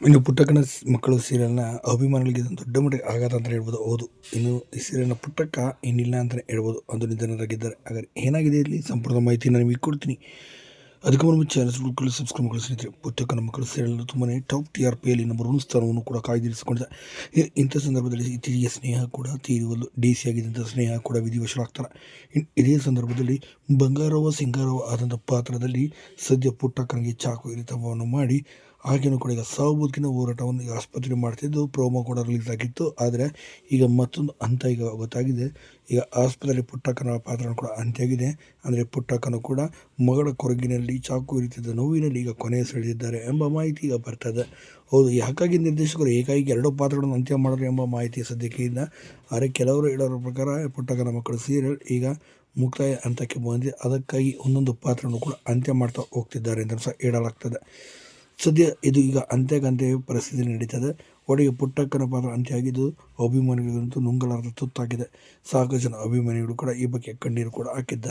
ಇನ್ನು ಪುಟ್ಟಕ್ಕನ ಮಕ್ಕಳು ಸೀರಿಯಲ್ನ ಅಭಿಮಾನಿಗಳಿಗೆ ಇದೊಂದು ದೊಡ್ಡ ಮಟ್ಟಿಗೆ ಆಘಾತ ಅಂತ ಹೇಳ್ಬೋದು. ಹೌದು. ಇನ್ನು ಈ ಸೀರಿಯಲ್ನ ಪುಟ್ಟಕ್ಕ ಇನ್ನಿಲ್ಲ ಅಂತಲೇ ಹೇಳ್ಬೋದು. ಅದು ನಿಧನರಾಗಿದ್ದಾರೆ. ಹಾಗಾದರೆ ಏನಾಗಿದೆ ಇಲ್ಲಿ? ಸಂಪೂರ್ಣ ಮಾಹಿತಿ ನಾನು ನಿಮಗೆ ಕೊಡ್ತೀನಿ. ಅದಕ್ಕೆ ಮುಂಚೆ ಚಾನಲ್ ಸಬ್ಸ್ಕ್ರೈಬ್ ಮಾಡಿ ಸ್ನೇಹಿತರೆ. ಪುಟ್ಟಕ್ಕನ ಮಕ್ಕಳು ಸೀರಿಯಲ್ ತುಂಬಾ ಟಾಪ್ ಟಿ ಆರ್ ಪಿಯಲ್ಲಿ ನಂಬರ್ ಒನ್ ಸ್ಥಾನವನ್ನು ಕೂಡ ಕಾಯ್ದಿರಿಸಿಕೊಂಡಿದೆ. ಇಂಥ ಸಂದರ್ಭದಲ್ಲಿ ಇತ್ತೀಚೆಗೆ ಸ್ನೇಹ ಕೂಡ ತೀರುವಲು ಡಿ ಸಿ ಆಗಿದ್ದಂಥ ಸ್ನೇಹ ಕೂಡ ವಿಧಿವಶರಾಗ್ತಾರೆ ಇದೇ ಸಂದರ್ಭದಲ್ಲಿ ಬಂಗಾರವ ಸಿಂಗಾರವ ಆದಂಥ ಪಾತ್ರದಲ್ಲಿ ಸದ್ಯ ಪುಟ್ಟಕ್ಕನಿಗೆ ಚಾಕು ಇರಿತವನ್ನು ಮಾಡಿ ಆಕೆಯೂ ಕೂಡ ಈಗ ಸಾವು ಬದುಕಿನ ಹೋರಾಟವನ್ನು ಈಗ ಆಸ್ಪತ್ರೆ ಮಾಡ್ತಿದ್ದು ಪ್ರೋಮೋ ಕೂಡ ರಿಲೀಸ್ ಆಗಿತ್ತು. ಆದರೆ ಈಗ ಮತ್ತೊಂದು ಅಂತ ಈಗ ಗೊತ್ತಾಗಿದೆ. ಈಗ ಆಸ್ಪತ್ರೆಯಲ್ಲಿ ಪುಟ್ಟಕ್ಕನ ಪಾತ್ರನೂ ಕೂಡ ಅಂತ್ಯಾಗಿದೆ ಅಂದರೆ ಪುಟ್ಟಕ್ಕನು ಕೂಡ ಮಗಳ ಕೊರಗಿನಲ್ಲಿ ಚಾಕು ಇರಿತಿದ್ದ ನೋವಿನಲ್ಲಿ ಈಗ ಕೊನೆ ಸೆಳೆದಿದ್ದಾರೆ ಎಂಬ ಮಾಹಿತಿ ಈಗ ಬರ್ತದೆ. ಹೌದು ಯಾಕಾಗಿ ನಿರ್ದೇಶಕರು ಏಕಾಗಿ ಎರಡು ಪಾತ್ರಗಳನ್ನು ಅಂತ್ಯ ಮಾಡಿದ್ರು ಎಂಬ ಮಾಹಿತಿ ಸದ್ಯಕ್ಕೆ ಇಲ್ಲ. ಆದರೆ ಕೆಲವರು ಹೇಳೋರ ಪ್ರಕಾರ ಪುಟ್ಟಕ್ಕನ ಮಕ್ಕಳು ಸೀರಿಯಲ್ ಈಗ ಮುಕ್ತಾಯ ಹಂತಕ್ಕೆ ಬಂದಿದೆ. ಅದಕ್ಕಾಗಿ ಒಂದೊಂದು ಪಾತ್ರವನ್ನು ಕೂಡ ಅಂತ್ಯ ಮಾಡ್ತಾ ಹೋಗ್ತಿದ್ದಾರೆ ಅಂತ ಸಹ ಹೇಳಲಾಗ್ತದೆ. ಸದ್ಯ ಇದು ಈಗ ಅಂತೆಗಂತೆ ಪರಿಸ್ಥಿತಿ ನಡೀತದೆ. ಒಡೆಯ ಪುಟ್ಟಕ್ಕನ ಪಾತ್ರ ಅಂತ್ಯ ಆಗಿದ್ದು ಅಭಿಮಾನಿಗಳಿಗಂತೂ ನುಂಗಲಾರದ ತುತ್ತಾಗಿದೆ. ಸಾಕಷ್ಟು ಜನ ಅಭಿಮಾನಿಗಳು ಕೂಡ ಈ ಬಗ್ಗೆ ಕಣ್ಣೀರು ಕೂಡ ಹಾಕಿದ್ದಾರೆ.